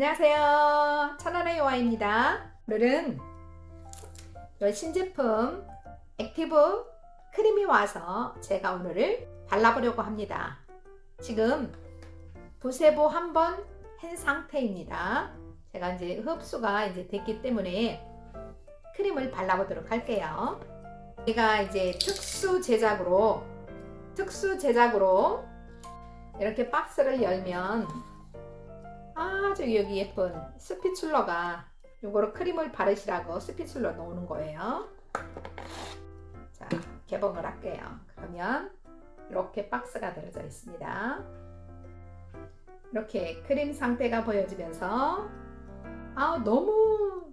안녕하세요. 천안의 요아입니다. 오늘은 이 신제품 액티브 크림이 와서 제가 오늘을 발라보려고 합니다. 지금 부세보 한 번 한 상태입니다. 제가 이제 흡수가 이제 됐기 때문에 크림을 발라보도록 할게요. 제가 이제 특수 제작으로 특수 제작으로 이렇게 박스를 열면 아주 여기 예쁜 스피출러가 요거로 크림을 바르시라고 스피출러 놓는 거예요. 자, 개봉을 할게요. 그러면 이렇게 박스가 들어져 있습니다. 이렇게 크림 상태가 보여지면서 아 너무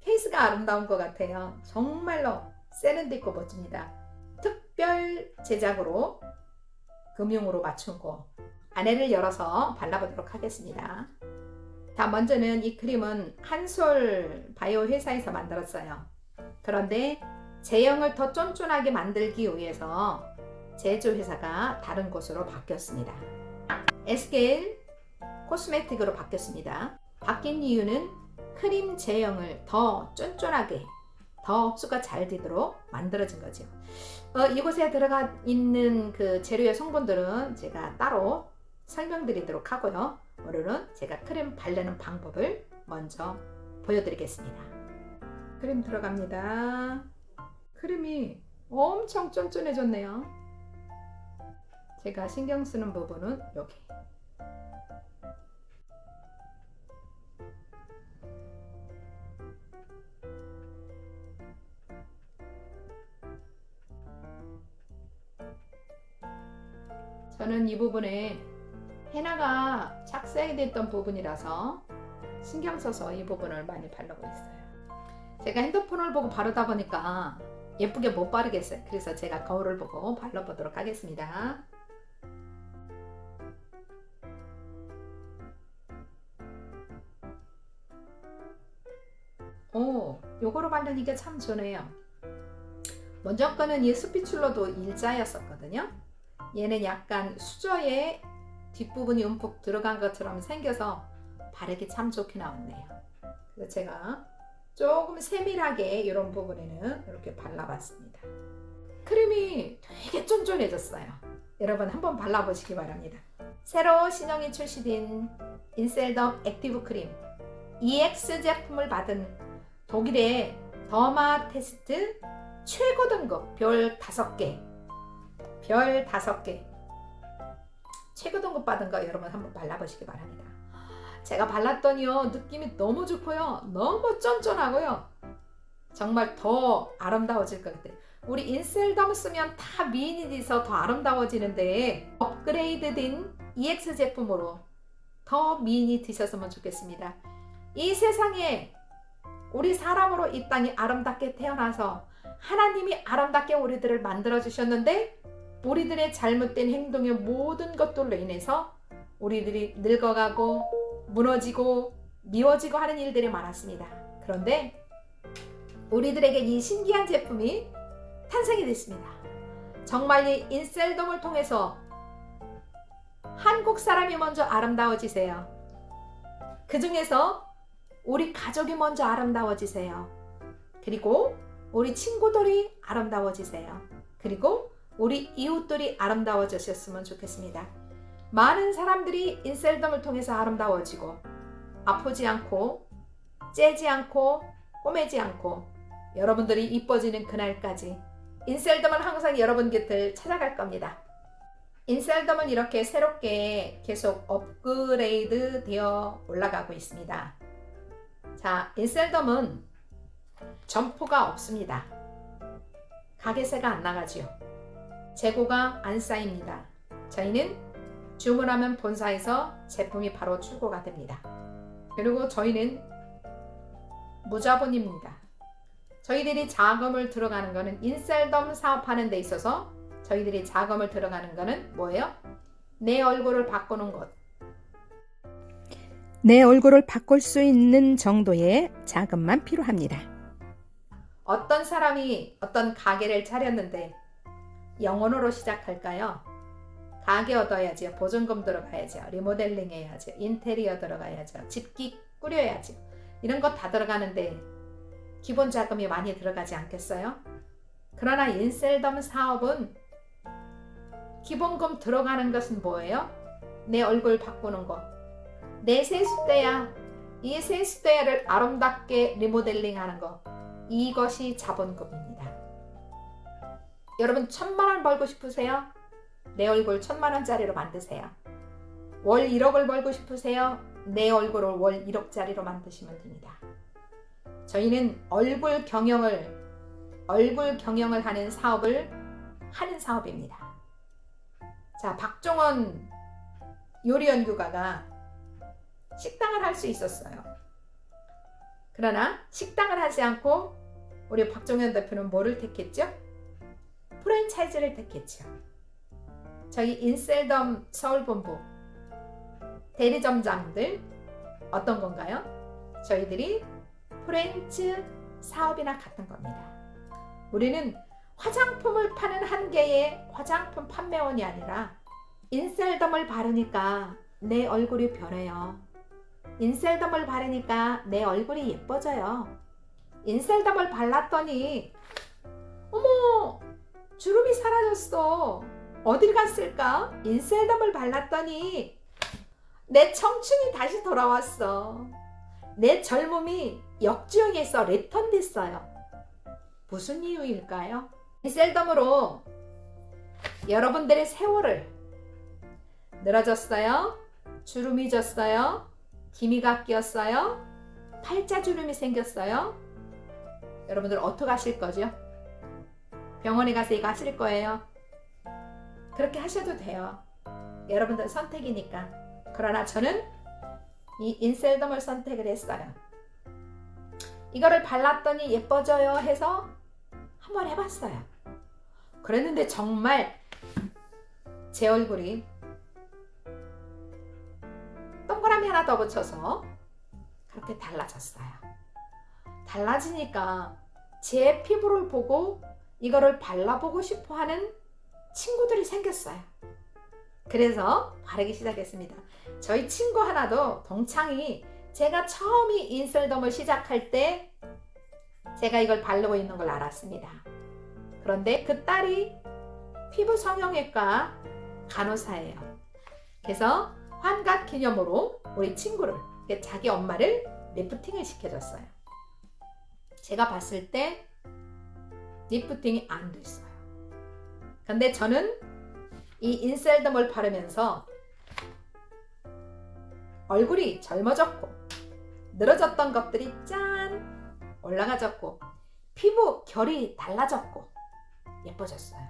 케이스가 아름다운 것 같아요. 정말로 세련되고 멋집니다. 특별 제작으로 금융으로 맞추고 안에를 열어서 발라보도록 하겠습니다. 자, 먼저는 이 크림은 한솔 바이오 회사에서 만들었어요. 그런데 제형을 더 쫀쫀하게 만들기 위해서 제조 회사가 다른 곳으로 바뀌었습니다. 에스겔 코스메틱으로 바뀌었습니다. 바뀐 이유는 크림 제형을 더 쫀쫀하게, 더 흡수가 잘 되도록 만들어진 거죠. 어, 이곳에 들어가 있는 그 재료의 성분들은 제가 따로 설명드리도록 하고요. 오늘은 제가 크림 바르는 방법을 먼저 보여드리겠습니다. 크림 들어갑니다. 크림이 엄청 쫀쫀해졌네요. 제가 신경 쓰는 부분은 여기. 저는 이 부분에 헤나가 착색이 됐던 부분이라서 신경 써서 이 부분을 많이 바르고 있어요. 제가 핸드폰을 보고 바르다 보니까 예쁘게 못 바르겠어요. 그래서 제가 거울을 보고 발라보도록 하겠습니다. 오, 요거로 바르니까 참 좋네요. 먼저 거는 이 스피출러도 일자였었거든요. 얘는 약간 수저에 뒷부분이 움푹 들어간 것처럼 생겨서 바르기 참 좋게 나왔네요. 그래서 제가 조금 세밀하게 이런 부분에는 이렇게 발라봤습니다. 크림이 되게 쫀쫀해졌어요. 여러분 한번 발라보시기 바랍니다. 새로 신형이 출시된 인셀덤 액티브 크림 EX 제품을 받은 독일의 더마 테스트 최고 등급 별 5개 별 5개 최고 등급 받은 거 여러분 한번 발라보시기 바랍니다. 제가 발랐더니요 느낌이 너무 좋고요 너무 쫀쫀하고요 정말 더 아름다워질 것 같아요. 우리 인셀덤 쓰면 다 미인이 돼서 더 아름다워지는데 업그레이드된 EX 제품으로 더 미인이 되셨으면 좋겠습니다. 이 세상에 우리 사람으로 이 땅이 아름답게 태어나서 하나님이 아름답게 우리들을 만들어 주셨는데 우리들의 잘못된 행동의 모든 것들로 인해서 우리들이 늙어가고 무너지고 미워지고 하는 일들이 많았습니다. 그런데 우리들에게 이 신기한 제품이 탄생이 됐습니다. 정말 이 인셀덤을 통해서 한국 사람이 먼저 아름다워지세요. 그 중에서 우리 가족이 먼저 아름다워지세요. 그리고 우리 친구들이 아름다워지세요. 그리고 우리 이웃들이 아름다워지셨으면 좋겠습니다. 많은 사람들이 인셀덤을 통해서 아름다워지고 아프지 않고 째지 않고 꼬매지 않고 여러분들이 이뻐지는 그날까지 인셀덤은 항상 여러분 곁을 찾아갈 겁니다. 인셀덤은 이렇게 새롭게 계속 업그레이드 되어 올라가고 있습니다. 자, 인셀덤은 점포가 없습니다. 가게세가 안 나가지요. 재고가 안 쌓입니다. 저희는 주문하면 본사에서 제품이 바로 출고가 됩니다. 그리고 저희는 무자본입니다. 저희들이 자금을 들어가는 것은 인셀덤 사업하는 데 있어서 저희들이 자금을 들어가는 것은 뭐예요? 내 얼굴을 바꾸는 것. 내 얼굴을 바꿀 수 있는 정도의 자금만 필요합니다. 어떤 사람이 어떤 가게를 차렸는데 영혼으로 시작할까요? 가게 얻어야죠. 보증금 들어가야죠. 리모델링 해야죠. 인테리어 들어가야죠. 집기 꾸려야죠. 이런 거다 들어가는데 기본 자금이 많이 들어가지 않겠어요? 그러나 인셀덤 사업은 기본금 들어가는 것은 뭐예요? 내 얼굴 바꾸는 거. 내 세숫대야. 이 세숫대야를 아름답게 리모델링 하는 거. 이것이 자본금입니다. 여러분 천만 원 벌고 싶으세요? 내 얼굴 천만 원짜리로 만드세요. 월 1억을 벌고 싶으세요? 내 얼굴을 월 1억짜리로 만드시면 됩니다. 저희는 얼굴 경영을 얼굴 경영을 하는 사업을 하는 사업입니다. 자, 박종원 요리 연구가가 식당을 할 수 있었어요. 그러나 식당을 하지 않고 우리 박종현 대표는 뭐를 택했죠? 프랜차이즈를 택했죠. 저희 인셀덤 서울본부 대리점장들 어떤 건가요? 저희들이 프랜츠 사업이나 같은 겁니다. 우리는 화장품을 파는 한 개의 화장품 판매원이 아니라 인셀덤을 바르니까 내 얼굴이 변해요. 인셀덤을 바르니까 내 얼굴이 예뻐져요. 인셀덤을 발랐더니 어머 주름이 사라졌어. 어딜 갔을까? 인셀덤을 발랐더니 내 청춘이 다시 돌아왔어. 내 젊음이 역주행해서 리턴됐어요. 무슨 이유일까요? 인셀덤으로 여러분들의 세월을 늘어졌어요? 주름이 졌어요? 기미가 끼었어요? 팔자 주름이 생겼어요? 여러분들 어떻게 하실 거죠? 병원에 가서 이거 하실 거예요? 그렇게 하셔도 돼요. 여러분들 선택이니까. 그러나 저는 이 인셀덤을 선택을 했어요. 이거를 발랐더니 예뻐져요 해서 한번 해봤어요. 그랬는데 정말 제 얼굴이 동그라미 하나 더 붙여서 그렇게 달라졌어요. 달라지니까 제 피부를 보고 이거를 발라보고 싶어 하는 친구들이 생겼어요. 그래서 바르기 시작했습니다. 저희 친구 하나도 동창이 제가 처음이 인셀덤을 시작할 때 제가 이걸 바르고 있는 걸 알았습니다. 그런데 그 딸이 피부 성형외과 간호사예요. 그래서 환갑 기념으로 우리 친구를 자기 엄마를 리프팅을 시켜줬어요. 제가 봤을 때 리프팅이 안 됐어요. 근데 저는 이 인셀덤을 바르면서 얼굴이 젊어졌고 늘어졌던 것들이 짠 올라가졌고 피부 결이 달라졌고 예뻐졌어요.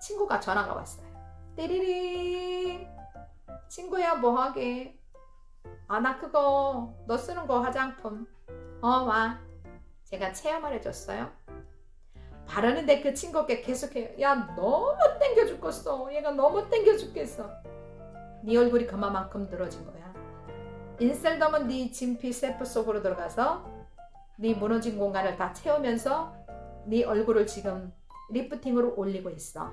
친구가 전화가 왔어요. 띠리링 친구야 뭐하게 아 나 그거 너 쓰는 거 화장품 어 와 제가 체험을 해줬어요. 바르는데 그 친구께 계속해요. 야 너무 땡겨 죽겠어. 얘가 너무 땡겨 죽겠어. 네 얼굴이 그만큼 늘어진 거야. 인셀덤은 네 진피 세포 속으로 들어가서 네 무너진 공간을 다 채우면서 네 얼굴을 지금 리프팅으로 올리고 있어.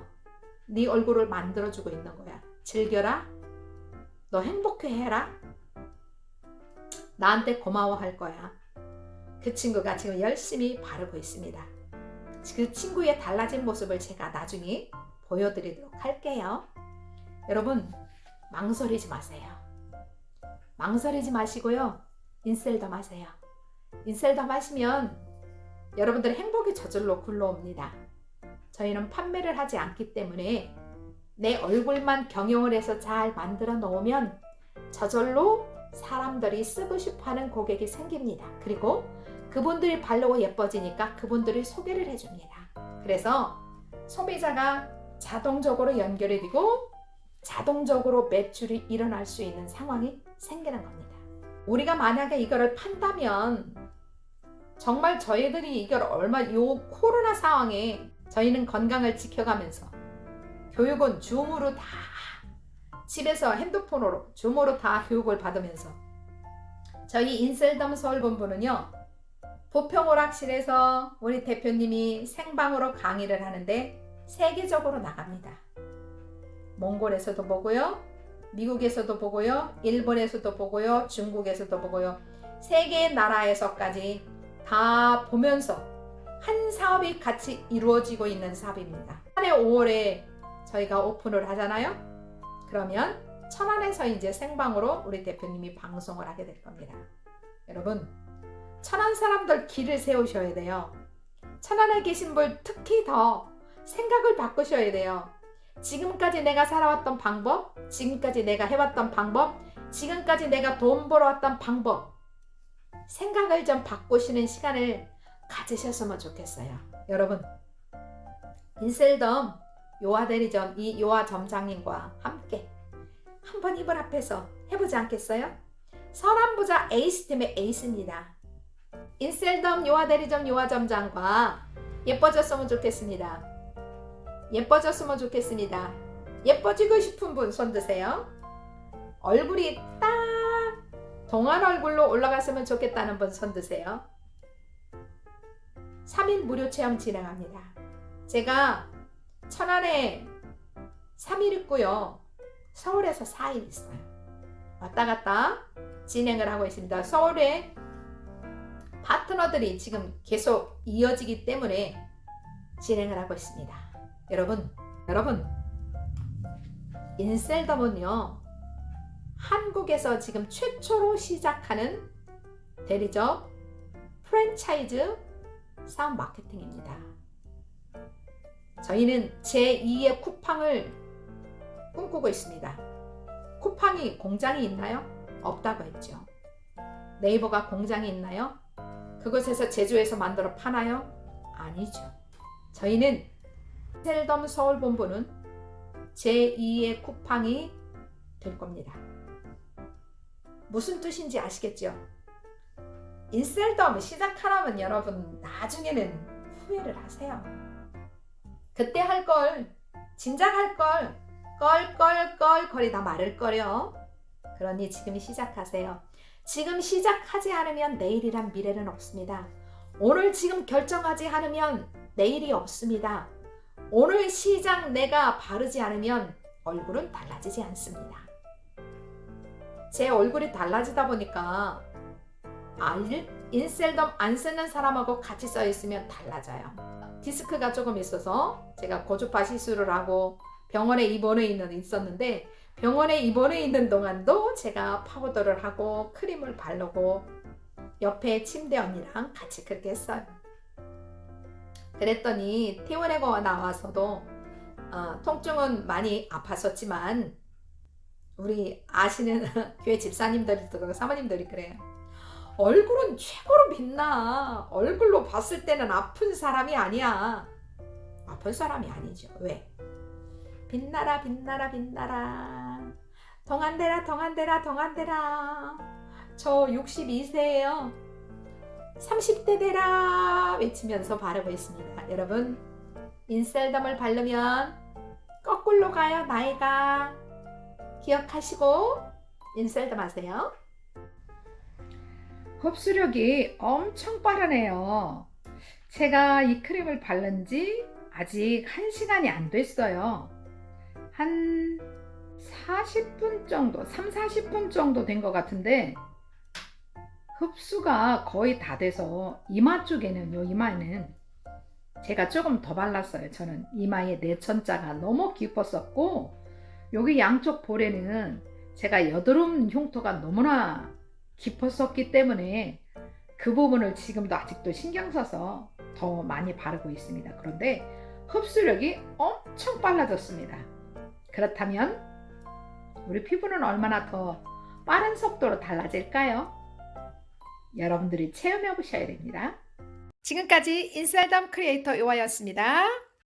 네 얼굴을 만들어주고 있는 거야. 즐겨라. 너 행복해 해라. 나한테 고마워할 거야. 그 친구가 지금 열심히 바르고 있습니다. 그 친구의 달라진 모습을 제가 나중에 보여드리도록 할게요. 여러분, 망설이지 마세요. 망설이지 마시고요. 인셀덤 하세요. 인셀덤 하시면 여러분들 행복이 저절로 굴러옵니다. 저희는 판매를 하지 않기 때문에 내 얼굴만 경영을 해서 잘 만들어 놓으면 저절로 사람들이 쓰고 싶어 하는 고객이 생깁니다. 그리고 그분들이 바르고 예뻐지니까 그분들이 소개를 해줍니다. 그래서 소비자가 자동적으로 연결이 되고 자동적으로 매출이 일어날 수 있는 상황이 생기는 겁니다. 우리가 만약에 이거를 판다면 정말 저희들이 이걸 얼마 요 코로나 상황에 저희는 건강을 지켜가면서 교육은 줌으로 다 집에서 핸드폰으로 줌으로 다 교육을 받으면서 저희 인셀덤 서울본부는요 부평오락실에서 우리 대표님이 생방으로 강의를 하는데 세계적으로 나갑니다. 몽골에서도 보고요. 미국에서도 보고요. 일본에서도 보고요. 중국에서도 보고요. 세계 나라에서까지 다 보면서 한 사업이 같이 이루어지고 있는 사업입니다. 올해 5월에 저희가 오픈을 하잖아요. 그러면 천안에서 이제 생방으로 우리 대표님이 방송을 하게 될 겁니다. 여러분, 천안 사람들 길을 세우셔야 돼요. 천안에 계신 분 특히 더 생각을 바꾸셔야 돼요. 지금까지 내가 살아왔던 방법, 지금까지 내가 해왔던 방법, 지금까지 내가 돈 벌어왔던 방법, 생각을 좀 바꾸시는 시간을 가지셨으면 좋겠어요. 여러분, 인셀덤 요하 대리점 이 요하 점장님과 함께 한번 이불 앞에서 해보지 않겠어요? 서남부자 에이스팀의 에이스입니다. 인셀덤 요하 대리점 요하 점장과 예뻐졌으면 좋겠습니다. 예뻐졌으면 좋겠습니다. 예뻐지고 싶은 분 손 드세요. 얼굴이 딱 동안 얼굴로 올라갔으면 좋겠다는 분 손 드세요. 3일 무료 체험 진행합니다. 제가 천안에 3일 있고요. 서울에서 4일 있어요. 왔다 갔다 진행을 하고 있습니다. 서울에 파트너들이 지금 계속 이어지기 때문에 진행을 하고 있습니다. 여러분, 여러분, 인셀덤은요, 한국에서 지금 최초로 시작하는 대리점 프랜차이즈 사업 마케팅입니다. 저희는 제2의 쿠팡을 꿈꾸고 있습니다. 쿠팡이 공장이 있나요? 없다고 했죠. 네이버가 공장이 있나요? 그곳에서 제조해서 만들어 파나요? 아니죠. 저희는 셀덤 서울 본부는 제2의 쿠팡이 될 겁니다. 무슨 뜻인지 아시겠죠? 인셀덤 시작하려면 여러분 나중에는 후회를 하세요. 그때 할 걸, 진작 할 걸, 껄껄껄 거리다 말을 거려. 그러니 지금 시작하세요. 지금 시작하지 않으면 내일이란 미래는 없습니다. 오늘 지금 결정하지 않으면 내일이 없습니다. 오늘 시작 내가 바르지 않으면 얼굴은 달라지지 않습니다. 제 얼굴이 달라지다 보니까 알 인셀덤 안 쓰는 사람하고 같이 써 있으면 달라져요. 디스크가 조금 있어서 제가 고주파 시술을 하고 병원에 입원해 있는 있었는데 병원에 입원해 있는 동안도 제가 파우더를 하고 크림을 바르고 옆에 침대 언니랑 같이 그렇게 했어요. 그랬더니 퇴원하고 나와서도 어, 통증은 많이 아팠었지만 우리 아시는 교회 집사님들도 사모님들이 그래요. 얼굴은 최고로 빛나. 얼굴로 봤을 때는 아픈 사람이 아니야. 아픈 사람이 아니죠. 왜? 빛나라 빛나라 빛나라. 동안대라 동안대라 동안대라. 저 62세예요. 30대 되라 외치면서 바르고 있습니다. 여러분 인셀덤을 바르면 거꾸로 가요 나이가 기억하시고 인셀덤 하세요. 흡수력이 엄청 빠르네요. 제가 이 크림을 바른 지 아직 1시간이 안 됐어요. 한 40분 정도, 3, 40분 정도 된 것 같은데 흡수가 거의 다 돼서 이마 쪽에는 요, 이마에는 제가 조금 더 발랐어요. 저는 이마의 내천자가 너무 깊었었고 여기 양쪽 볼에는 제가 여드름 흉터가 너무나 깊었었기 때문에 그 부분을 지금도 아직도 신경 써서 더 많이 바르고 있습니다. 그런데 흡수력이 엄청 빨라졌습니다. 그렇다면 우리 피부는 얼마나 더 빠른 속도로 달라질까요? 여러분들이 체험해 보셔야 됩니다. 지금까지 인셀덤 크리에이터 요아였습니다.